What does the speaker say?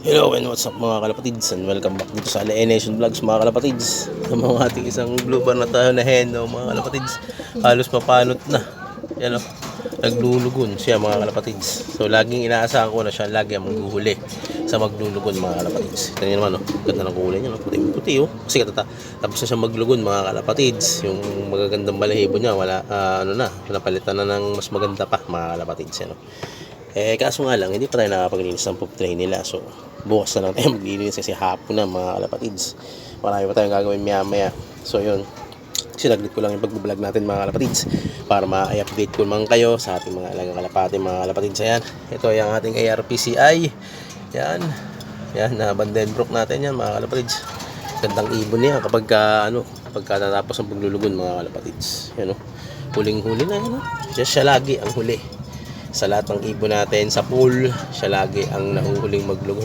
Hello and what's up mga kalapatids and welcome back dito sa LA Nation Vlogs mga kalapatids. Mga ating isang blue bar na tayo na hen no, mga kalapatids Halos mapanot na. Yan o Naglulugon siya mga kalapatids. So laging inaasahan ko na siya lagi ang maghuhuli Sa maglulugon mga kalapatids. Ito nyo naman o Ganda ng kulay niya no? Puti puti o Kasi katata Tapos na siya maglugon mga kalapatids. Yung magagandang balahibo niya Wala ah, ano na Napalitan na ng mas maganda pa mga kalapatids yan o eh, kaso nga lang, hindi pa tayo nakapaglinis ng poop tray nila. So, bukas na lang tayo maglilinis kasi hapon na mga kalapatids. Marami pa tayong gagawin maya maya. So, yun. Sinaglit ko lang yung pag-vlog natin mga kalapatids para ma-update ko naman kayo sa ating mga alagang kalapati mga kalapatids. Ayan, ito ay ang ating ARPCI. Yan. Yan, na Bandenbrook natin yan mga kalapatids. Gandang ibon niya kapag ka, ano, kapag ka natapos ang paglulugon mga kalapatids. Yan o. Huling-huli na yan. o. Siya, siya lagi ang huli sa lahat ng ibon natin sa pool, siya lagi ang nahuhuling maglugon.